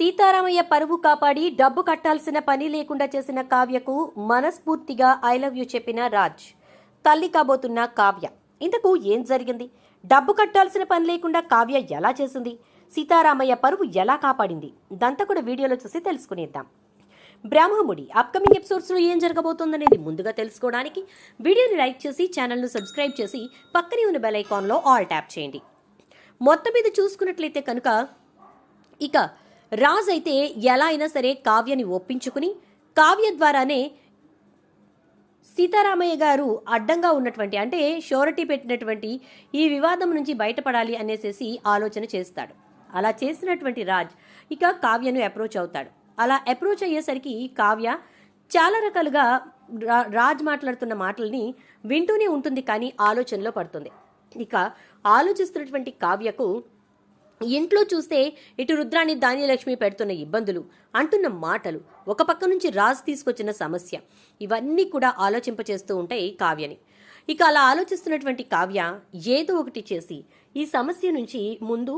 సీతారామయ్య పరువు కాపాడి డబ్బు కట్టాల్సిన పని లేకుండా చేసిన కావ్యకు మనస్ఫూర్తిగా ఐ లవ్ యూ చెప్పిన రాజ్. తల్లి కాబోతున్న కావ్య. ఇంతకు ఏం జరిగింది? డబ్బు కట్టాల్సిన పని లేకుండా కావ్య ఎలా చేసింది? సీతారామయ్య పరువు ఎలా కాపాడింది? దంతా కూడా వీడియోలో చూసి తెలుసుకునేద్దాం. బ్రాహ్మముడి అప్కమింగ్ ఎపిసోడ్స్లో ఏం జరగబోతుందనేది ముందుగా తెలుసుకోవడానికి వీడియోని లైక్ చేసి ఛానల్ను సబ్స్క్రైబ్ చేసి పక్కనే ఉన్న బెల్ ఐకాన్లో ఆల్ ట్యాప్ చేయండి. మొత్తం మీద చూసుకున్నట్లయితే కనుక ఇక రాజ్ అయితే ఎలా అయినా సరే కావ్యని ఒప్పించుకుని కావ్య ద్వారానే సీతారామయ్య గారు అడ్డంగా ఉన్నటువంటి అంటే షోరిటీ పెట్టినటువంటి ఈ వివాదం నుంచి బయటపడాలి అనేసేసి ఆలోచన చేస్తాడు. అలా చేసినటువంటి రాజ్ ఇక కావ్యను అప్రోచ్ అవుతాడు. అలా అప్రోచ్ అయ్యేసరికి కావ్య చాలా రకాలుగా రా- రాజ్ మాట్లాడుతున్న మాటల్ని వింటూనే ఉంటుంది కానీ ఆలోచనలో పడుతుంది. ఇక ఆలోచిస్తున్నటువంటి కావ్యకు ఇంట్లో చూస్తే ఇటు రుద్రాన్ని ధాన్యలక్ష్మి పెడుతున్న ఇబ్బందులు అంటున్న మాటలు ఒక పక్క నుంచి రాజు తీసుకొచ్చిన సమస్య. ఇవన్నీ కూడా ఆలోచింపచేస్తూ ఉంటాయి కావ్యని. ఇక అలా ఆలోచిస్తున్నటువంటి కావ్య ఏదో ఒకటి చేసి ఈ సమస్య నుంచి ముందు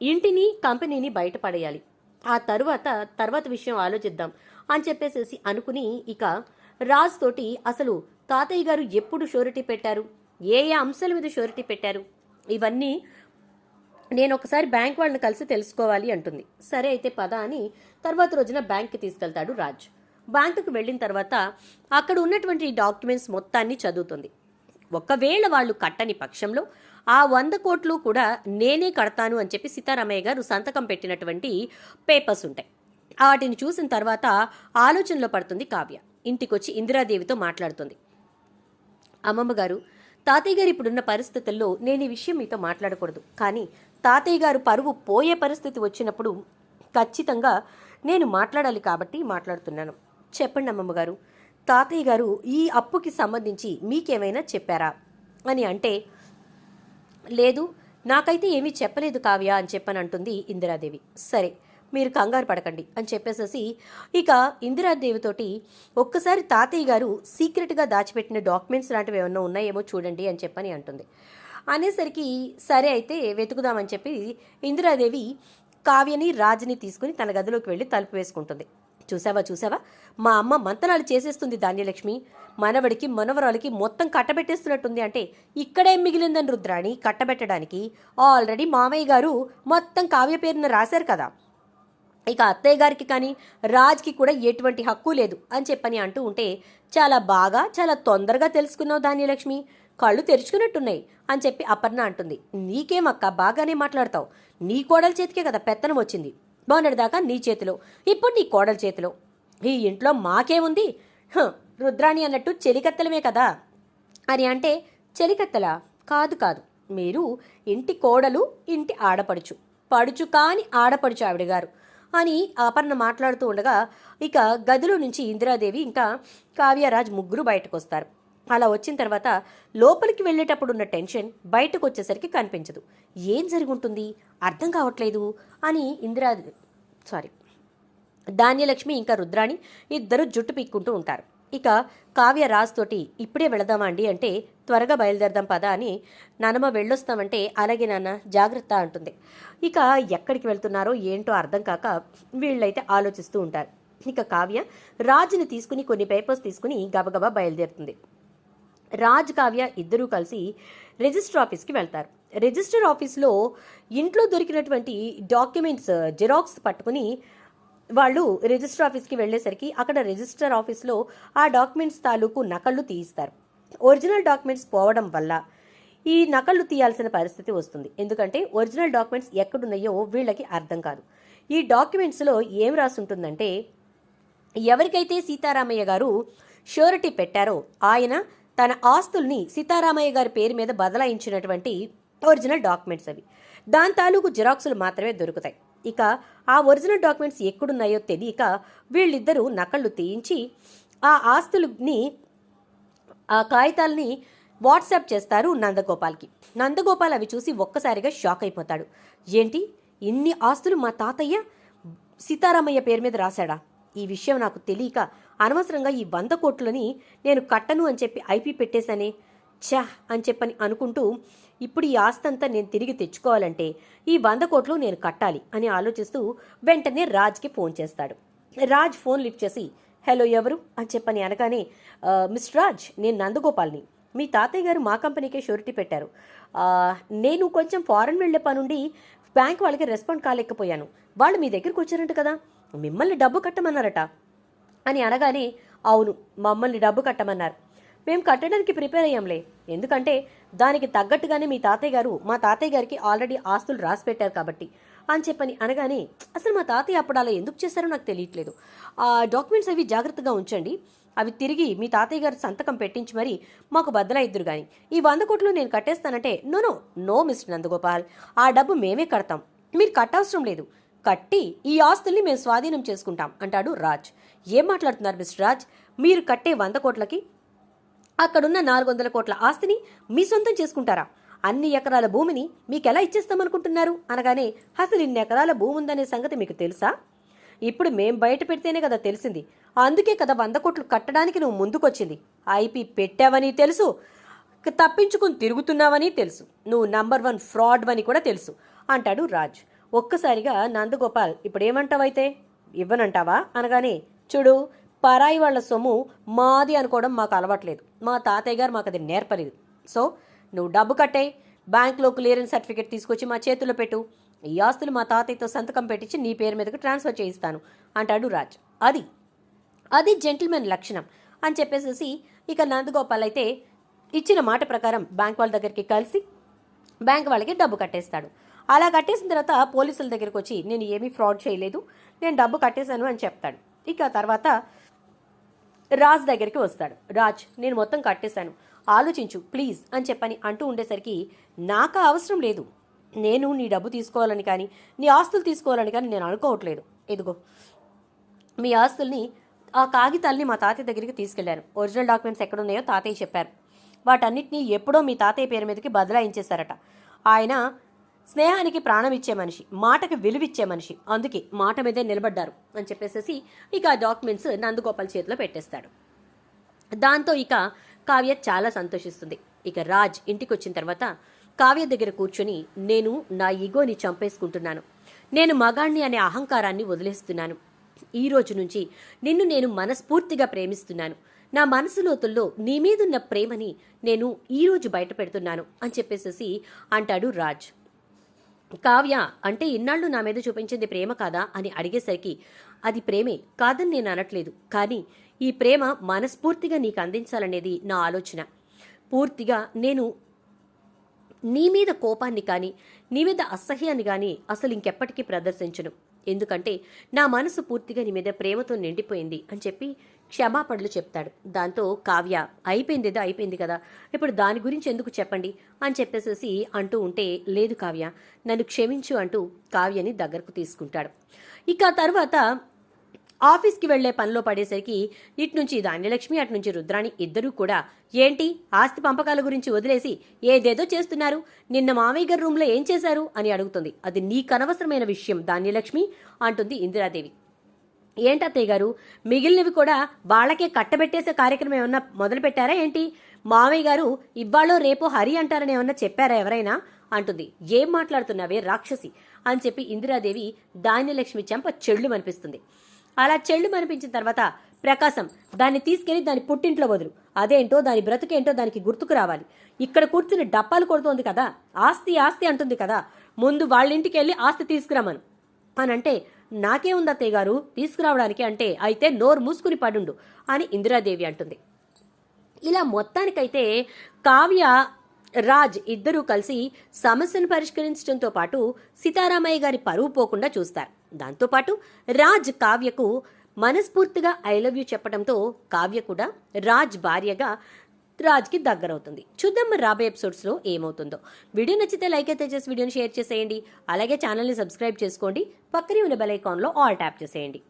ఇంటిని కంపెనీని బయటపడేయాలి. ఆ తరువాత తర్వాత విషయం ఆలోచిద్దాం అని చెప్పేసేసి అనుకుని ఇక రాజ్ తోటి అసలు తాతయ్య గారు ఎప్పుడు షూరిటీ పెట్టారు? ఏ ఏ అంశాల మీద షూరిటీ పెట్టారు? ఇవన్నీ నేను ఒకసారి బ్యాంక్ వాళ్ళని కలిసి తెలుసుకోవాలి అంటుంది. సరే అయితే పద అని తర్వాత రోజున బ్యాంక్కి తీసుకెళ్తాడు రాజ్. బ్యాంకుకు వెళ్ళిన తర్వాత అక్కడ ఉన్నటువంటి డాక్యుమెంట్స్ మొత్తాన్ని చదువుతుంది. ఒకవేళ వాళ్ళు కట్టని పక్షంలో ఆ వంద కోట్లు కూడా నేనే కడతాను అని చెప్పి సీతారామయ్య గారు సంతకం పెట్టినటువంటి పేపర్స్ ఉంటాయి. వాటిని చూసిన తర్వాత ఆలోచనలో పడుతుంది కావ్య. ఇంటికొచ్చి ఇందిరాదేవితో మాట్లాడుతుంది. అమ్మమ్మ గారు తాతయ్య గారు ఇప్పుడున్న పరిస్థితుల్లో నేను ఈ విషయం మీతో మాట్లాడకూడదు. కానీ తాతయ్య గారు పరువు పోయే పరిస్థితి వచ్చినప్పుడు ఖచ్చితంగా నేను మాట్లాడాలి కాబట్టి మాట్లాడుతున్నాను. చెప్పండి అమ్మమ్మ గారు తాతయ్య గారు ఈ అప్పుకి సంబంధించి మీకేమైనా చెప్పారా? అని అంటే లేదు నాకైతే ఏమీ చెప్పలేదు కావ్య అని చెప్పని అంటుంది ఇందిరాదేవి. సరే మీరు కంగారు పడకండి అని చెప్పేసేసి ఇక ఇందిరాదేవితోటి ఒక్కసారి తాతయ్య గారు సీక్రెట్గా దాచిపెట్టిన డాక్యుమెంట్స్ లాంటివి ఏమన్నా ఉన్నాయేమో చూడండి అని చెప్పని అంటుంది. అనేసరికి సరే అయితే వెతుకుదామని చెప్పి ఇందిరాదేవి కావ్యని రాజుని తీసుకుని తన గదిలోకి వెళ్ళి తలుపు వేసుకుంటుంది. చూసావా చూసావా? మా అమ్మ మంతనాలు చేసేస్తుంది ధాన్యలక్ష్మి. మనవడికి మనవరాలకి మొత్తం కట్టబెట్టేస్తున్నట్టుంది అంటే ఇక్కడేం మిగిలిందని రుద్రాణి కట్టబెట్టడానికి. ఆల్రెడీ మామయ్య గారు మొత్తం కావ్య పేరున రాశారు కదా. ఇక అత్తయ్య గారికి కానీ రాజ్కి కూడా ఎటువంటి హక్కు లేదు అని చెప్పని అంటూ ఉంటే చాలా బాగా చాలా తొందరగా తెలుసుకున్నావు ధాన్యలక్ష్మి. కళ్ళు తెరుచుకున్నట్టున్నాయి అని చెప్పి అపర్ణ అంటుంది. నీకేమక్క బాగానే మాట్లాడతావు. నీ కోడల చేతికే కదా పెత్తనం వచ్చింది. మొన్నటిదాకా నీ చేతిలో. ఇప్పుడు నీ కోడల చేతిలో. ఈ ఇంట్లో మాకేముంది? రుద్రాణి అన్నట్టు చెలికత్తెలమే కదా. అని అంటే చెలికత్తెలా? కాదు కాదు. మీరు ఇంటి కోడలు ఇంటి ఆడపడుచు. పడుచు కాని ఆడపడుచు ఆవిడ గారు. అని అపర్ణ మాట్లాడుతూ ఉండగా ఇక గదిలో నుంచి ఇందిరాదేవి ఇంకా కావ్యరాజ్ ముగ్గురు బయటకు వస్తారు అలా వచ్చిన తర్వాత లోపలికి వెళ్ళేటప్పుడు ఉన్న టెన్షన్ బయటకు వచ్చేసరికి కనిపించదు. ఏం జరుగుంటుంది? అర్థం కావట్లేదు అని ఇందిరా సారీ ధాన్యలక్ష్మి ఇంకా రుద్రాణి ఇద్దరు జుట్టు పీక్కుంటూ ఉంటారు. ఇక కావ్య రాజ్ తోటి ఇప్పుడే వెళదామా అండి అంటే త్వరగా బయలుదేరదాం పదా అని నానమ్మ వెళ్ళొస్తామంటే అలాగే నాన్న జాగ్రత్త అంటుంది. ఇక ఎక్కడికి వెళ్తున్నారో ఏంటో అర్థం కాక వీళ్ళైతే ఆలోచిస్తూ ఉంటారు. ఇక కావ్య రాజుని తీసుకుని కొన్ని పేపర్స్ తీసుకుని గబగబా బయలుదేరుతుంది. రాజ్ కావ్య ఇద్దరూ కలిసి రిజిస్టర్ ఆఫీస్కి వెళ్తారు. రిజిస్టర్ ఆఫీస్లో ఇంట్లో దొరికినటువంటి డాక్యుమెంట్స్ జిరాక్స్ పట్టుకుని వాళ్ళు రిజిస్టర్ ఆఫీస్కి వెళ్ళేసరికి అక్కడ రిజిస్టర్ ఆఫీస్లో ఆ డాక్యుమెంట్స్ తాలూకు నకళ్ళు తీయిస్తారు. ఒరిజినల్ డాక్యుమెంట్స్ పోవడం వల్ల ఈ నకళ్ళు తీయాల్సిన పరిస్థితి వస్తుంది. ఎందుకంటే ఒరిజినల్ డాక్యుమెంట్స్ ఎక్కడున్నాయో వీళ్ళకి అర్థం కాదు. ఈ డాక్యుమెంట్స్లో ఏం రాసి ఉంటుందంటే ఎవరికైతే సీతారామయ్య గారు షూరిటీ పెట్టారో ఆయన తన ఆస్తుల్ని సీతారామయ్య గారి పేరు మీద బదలాయించినటువంటి ఒరిజినల్ డాక్యుమెంట్స్ అవి. దాని తాలూకు జిరాక్సులు మాత్రమే దొరుకుతాయి. ఇక ఆ ఒరిజినల్ డాక్యుమెంట్స్ ఎక్కడున్నాయో తెలియక వీళ్ళిద్దరూ నకళ్ళు తీయించి ఆ ఆస్తులని ఆ కాగితాలని వాట్సాప్ చేస్తారు నందగోపాల్కి. నందగోపాల్ అవి చూసి ఒక్కసారిగా షాక్ అయిపోతాడు. ఏంటి? ఇన్ని ఆస్తులు మా తాతయ్య? సీతారామయ్య పేరు మీద రాశాడా? ఈ విషయం నాకు తెలియక అనవసరంగా ఈ వంద కోట్లని నేను కట్టను అని చెప్పి ఐపీ పెట్టేశానే? ఛా! అని చెప్పని అనుకుంటూ ఇప్పుడు ఈ ఆస్తంతా నేను తిరిగి తెచ్చుకోవాలంటే ఈ వంద కోట్లు నేను కట్టాలి అని ఆలోచిస్తూ వెంటనే రాజ్కి ఫోన్ చేస్తాడు. రాజ్ ఫోన్ లిఫ్ట్ చేసి హలో ఎవరు? అని చెప్పని అనగానే మిస్టర్ రాజ్ నేను నందగోపాల్ని. మీ తాతయ్య గారు మా కంపెనీకే షూరిటీ పెట్టారు. నేను కొంచెం ఫారెన్ వెళ్ళే పనుండి బ్యాంక్ వాళ్ళకి రెస్పాండ్ కాలేకపోయాను. వాళ్ళు మీ దగ్గరికి వచ్చారంట కదా. మిమ్మల్ని డబ్బు కట్టమన్నారట. అని అనగానే అవును మమ్మల్ని డబ్బు కట్టమన్నారు. మేము కట్టడానికి ప్రిపేర్ అయ్యాంలే. ఎందుకంటే దానికి తగ్గట్టుగానే మీ తాతయ్య గారు మా తాతయ్య గారికి ఆల్రెడీ ఆస్తులు రాసి పెట్టారు కాబట్టి అని చెప్పని అనగానే అసలు మా తాతయ్య అప్పుడు అలా ఎందుకు చేశారో నాకు తెలియట్లేదు. ఆ డాక్యుమెంట్స్ అవి జాగ్రత్తగా ఉంచండి. అవి తిరిగి మీ తాతయ్య గారు సంతకం పెట్టించి మరి మాకు బద్దలా ఇద్దరు కానీ ఈ వంద కోట్లు నేను కట్టేస్తానంటే no no no mister Nandagopal. ఆ డబ్బు మేమే కడతాం. మీరు కట్టవసరం లేదు. కట్టి ఈ ఆస్తుల్ని మేము స్వాధీనం చేసుకుంటాం అంటాడు రాజ్. ఏం మాట్లాడుతున్నారు మిస్టర్ రాజ్? మీరు కట్టే వంద కోట్లకి అక్కడున్న నాలుగు వందల కోట్ల ఆస్తిని మీ సొంతం చేసుకుంటారా? అన్ని ఎకరాల భూమిని మీకు ఎలా ఇచ్చేస్తామనుకుంటున్నారు? అనగానే అసలు ఇన్ని ఎకరాల భూమి ఉందనే సంగతి మీకు తెలుసా? ఇప్పుడు మేం బయట పెడితేనే కదా తెలిసింది. అందుకే కదా వంద కోట్లు కట్టడానికి నువ్వు ముందుకొచ్చింది. ఐపీ పెట్టావని తెలుసు. తప్పించుకుని తిరుగుతున్నావని తెలుసు. నువ్వు నంబర్ వన్ ఫ్రాడ్ అని కూడా తెలుసు. అంటాడు రాజ్. ఒక్కసారిగా నందగోపాల్ ఇప్పుడేమంటావైతే? ఇవ్వనంటావా? అనగానే చూడు పరాయి వాళ్ళ సొమ్ము మాది అనుకోవడం మాకు అలవాట్లేదు. మా తాతయ్య గారు మాకు అది నేర్పలేదు. సో నువ్వు డబ్బు కట్టే బ్యాంక్లో క్లియరెన్స్ సర్టిఫికేట్ తీసుకొచ్చి మా చేతిలో పెట్టు. ఈ ఆస్తులు మా తాతయ్యతో సంతకం పెట్టించి నీ పేరు మీదకి ట్రాన్స్ఫర్ చేయిస్తాను అంటాడు రాజ్. అది అది జెంటిల్మెన్ లక్షణం అని చెప్పేసేసి ఇక నందగోపాల్ అయితే ఇచ్చిన మాట ప్రకారం బ్యాంక్ వాళ్ళ దగ్గరికి కలిసి బ్యాంక్ వాళ్ళకి డబ్బు కట్టేస్తాడు. అలా కట్టేసిన తర్వాత పోలీసుల దగ్గరికి వచ్చి నేను ఏమీ ఫ్రాడ్ చేయలేదు నేను డబ్బు కట్టేశాను అని చెప్తాడు. ఇక తర్వాత రాజ్ దగ్గరికి వస్తాడు. రాజ్ నేను మొత్తం కట్టేశాను. ఆలోచించు ప్లీజ్ అని చెప్పని అంటూ ఉండేసరికి నాకు అవసరం లేదు. నేను నీ డబ్బు తీసుకోవాలని కానీ నీ ఆస్తులు తీసుకోవాలని కానీ నేను అనుకోవట్లేదు. ఇదిగో మీ ఆస్తుల్ని ఆ కాగితాల్ని మా తాతయ్య దగ్గరికి తీసుకెళ్ళాను ఒరిజినల్ డాక్యుమెంట్స్ ఎక్కడున్నాయో తాతయ్య చెప్పారు. వాటన్నిటినీ ఎప్పుడో మీ తాతయ్య పేరు మీదకి బదలాయించేశారట. ఆయన స్నేహానికి ప్రాణం ఇచ్చే మనిషి మాటకి విలువిచ్చే మనిషి. అందుకే మాట మీదే నిలబడ్డారు అని చెప్పేసేసి ఇక ఆ డాక్యుమెంట్స్ నందగోపాల్ చేతిలో పెట్టేస్తాడు. దాంతో ఇక కావ్య చాలా సంతోషిస్తుంది. ఇక రాజ్ ఇంటికి వచ్చిన తర్వాత కావ్య దగ్గర కూర్చొని నేను నా ఈగోని చంపేసుకుంటున్నాను. నేను మగాణ్ణి అనే అహంకారాన్ని వదిలేస్తున్నాను. ఈ రోజు నుంచి నిన్ను నేను మనస్ఫూర్తిగా ప్రేమిస్తున్నాను. నా మనసు లోతుల్లో నీ మీదున్న ప్రేమని నేను ఈ రోజు బయట పెడుతున్నాను అని చెప్పేసేసి అంటాడు రాజ్. కావ్య అంటే ఇన్నాళ్ళు నా మీద చూపించింది ప్రేమ కాదా అని అడిగేసరికి అది ప్రేమే కాదని నేను అనట్లేదు కానీ ఈ ప్రేమ మనస్ఫూర్తిగా నీకు అందించాలనేది నా ఆలోచన. పూర్తిగా నేను నీ మీద కోపాన్ని కానీ నీ మీద అసహ్యాన్ని కానీ అసలు ఇంకెప్పటికీ ప్రదర్శించను. ఎందుకంటే నా మనసు పూర్తిగా నీ మీద ప్రేమతో నిండిపోయింది అని చెప్పి క్షమాపణలు చెప్తాడు. దాంతో కావ్య అయిపోయింది ఏదో అయిపోయింది కదా ఇప్పుడు దాని గురించి ఎందుకు చెప్పండి అని చెప్పేసేసి అంటూ ఉంటే లేదు కావ్య నన్ను క్షమించు అంటూ కావ్యని దగ్గరకు తీసుకుంటాడు. ఇక తర్వాత ఆఫీస్కి వెళ్ళే పనిలో పడేసరికి ఇటు నుంచి ధాన్యలక్ష్మి అటు నుంచి రుద్రాణి ఇద్దరూ కూడా ఏంటి? ఆస్తి పంపకాల గురించి వదిలేసి ఏదేదో చేస్తున్నారు? నిన్న మామయ్య గారి రూమ్లో ఏం చేశారు? అని అడుగుతుంది. అది నీకనవసరమైన విషయం ధాన్యలక్ష్మి అంటుంది ఇందిరాదేవి. ఏంటత్తయ్య గారు? మిగిలినవి కూడా వాళ్ళకే కట్టబెట్టేసే కార్యక్రమం ఏమన్నా మొదలు పెట్టారా ఏంటి? మామయ్య గారు ఇవ్వాళో రేపో హరి అంటారని ఏమన్నా చెప్పారా ఎవరైనా? అంటుంది. ఏం మాట్లాడుతున్నావే రాక్షసి? అని చెప్పి ఇందిరాదేవి ధాన్యలక్ష్మి చెంప చెళ్ళు అనిపిస్తుంది అలా చెళ్ళు మనిపించిన తర్వాత ప్రకాశం దాన్ని తీసుకెళ్ళి దాని పుట్టింట్లో వదులు. అదేంటో దాని బ్రతుకేంటో దానికి గుర్తుకు రావాలి. ఇక్కడ కూర్చుని డప్పాలు కొడుతోంది కదా ఆస్తి ఆస్తి అంటుంది కదా ముందు వాళ్ళ ఇంటికి వెళ్ళి ఆస్తి తీసుకురామను అని అంటే నాకే అత్తయ్య గారు తీసుకురావడానికి అంటే అయితే నోరు మూసుకుని పడుండు అని ఇందిరాదేవి అంటుంది. ఇలా మొత్తానికైతే కావ్య రాజ్ ఇద్దరూ కలిసి సమస్యను పరిష్కరించడంతో పాటు సీతారామయ్య గారి పరువు పోకుండా చూస్తారు. దాంతోపాటు రాజ్ కావ్యకు మనస్ఫూర్తిగా ఐ లవ్ యూ చెప్పడంతో కావ్య కూడా రాజ్ భార్యగా రాజ్కి దగ్గరవుతుంది. చూద్దాం మరి రాబోయే ఎపిసోడ్స్లో ఏమవుతుందో. వీడియో నచ్చితే లైక్ అయితే చేసి వీడియోని షేర్ చేసేయండి. అలాగే ఛానల్ని సబ్స్క్రైబ్ చేసుకోండి. పక్కనే ఉన్న బెల్ ఐకాన్లో ఆల్ ట్యాప్ చేసేయండి.